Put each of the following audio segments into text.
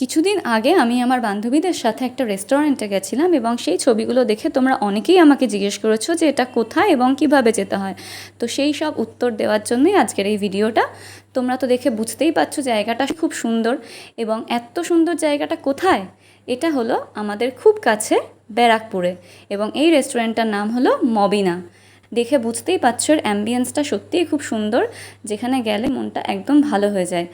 কিছুদিন আগে আমি আমার বান্ধবীদের সাথে একটা রেস্টুরেন্টে গেছিলাম এবং সেই ছবিগুলো দেখে তোমরা অনেকেই আমাকে জিজ্ঞেস করেছ যে এটা কোথায় এবং কীভাবে যেতে হয়। তো সেই সব উত্তর দেওয়ার জন্যই আজকের এই ভিডিওটা। তোমরা তো দেখে বুঝতেই পারছ জায়গাটা খুব সুন্দর এবং এত সুন্দর জায়গাটা কোথায়? এটা হলো আমাদের খুব কাছে ব্যারাকপুরে এবং এই রেস্টুরেন্টটার নাম হলো মবিনা। দেখে বুঝতেই পারছ, এর অ্যাম্বিয়েন্সটা সত্যিই খুব সুন্দর, যেখানে গেলে মনটা একদম ভালো হয়ে যায়।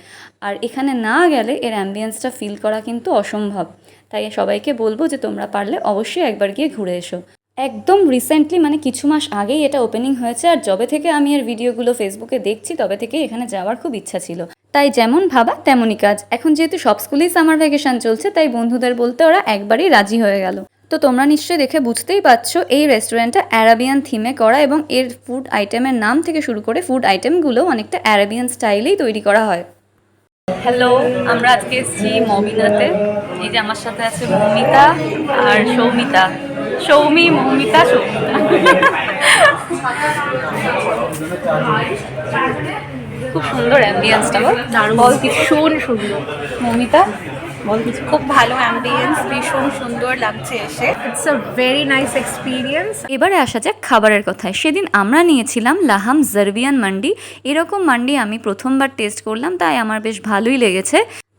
আর এখানে না গেলে এর অ্যাম্বিয়েন্সটা ফিল করা কিন্তু অসম্ভব। তাই সবাইকে বলব যে তোমরা পারলে অবশ্যই একবার গিয়ে ঘুরে এসো। একদম রিসেন্টলি মানে কিছু মাস আগেই এটা ওপেনিং হয়েছে, আর যবে থেকে আমি এর ভিডিওগুলো ফেসবুকে দেখছি, তবে থেকেই এখানে যাওয়ার খুব ইচ্ছা ছিল। তাই যেমন ভাবা তেমনই কাজ। এখন যেহেতু সব স্কুলেই সামার ভ্যাকেশন চলছে, তাই বন্ধুদের বলতে ওরা একবারই রাজি হয়ে গেল। তো তোমরা নিশ্চয়ই দেখে বুঝতেই পারছ এই রেস্টুরেন্টটা অ্যারাবিয়ান থিমে করা এবং এর ফুড আইটেমের নাম থেকে শুরু করে ফুড আইটেমগুলো অনেকটা অ্যারাবিয়ান স্টাইলেই তৈরি করা হয়। হ্যালো আমরা আজকে এসেছি মমিনাতে এই যে আমার সাথে আছে মৌমিতা আর সৌমিতা। সৌমি মৌমিতা সৌমিতা। খুব সুন্দর অ্যাম্বিয়েন্সটা বল। ভীষণ সুন্দর মৌমিতা? খুব ভালো অ্যাম্বিয়েন্স ভীষণ সুন্দর লাগছে এসে। It's a very nice experience এবারে আসা যাক খাবারের কথায়। সেদিন আমরা নিয়েছিলাম লাহাম জার্বিয়ান মান্ডি। এরকম মান্ডি আমি প্রথমবার টেস্ট করলাম, তাই আমার বেশ ভালোই লেগেছে।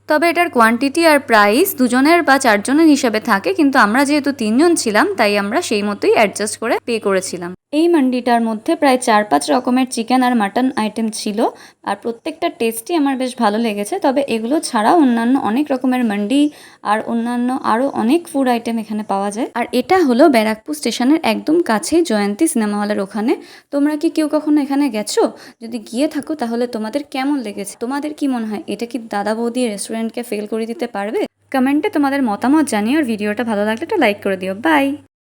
তবে এটার কোয়ান্টিটি আর প্রাইস দুজনের বা চারজনের হিসাবে থাকে, কিন্তু আমরা যেহেতু তিনজন ছিলাম, তাই আমরা সেই মতোই অ্যাডজাস্ট করে পে করেছিলাম। এই মান্ডিটার মধ্যে প্রায় চার পাঁচ রকমের চিকেন আর মাটন আইটেম ছিল, আর প্রত্যেকটা টেস্টই আমার বেশ ভালো লেগেছে। তবে এগুলো ছাড়াও অন্যান্য অনেক রকমের মান্ডি আর অন্যান্য আরও অনেক ফুড আইটেম এখানে পাওয়া যায়। আর এটা হলো ব্যারাকপুর স্টেশনের একদম কাছেই জয়ন্তী সিনেমা হলের ওখানে। তোমরা কি কেউ কখনো এখানে গেছো? যদি গিয়ে থাকো, তাহলে তোমাদের কেমন লেগেছে? তোমাদের কি মনে হয়, এটা কি দাদা বৌদি রেস্টুরেন্টকে ফেল করে দিতে পারবে? কমেন্টে তোমাদের মতামত জানিয়ে আর ভিডিওটা ভালো লাগলে একটা লাইক করে দিও। বাই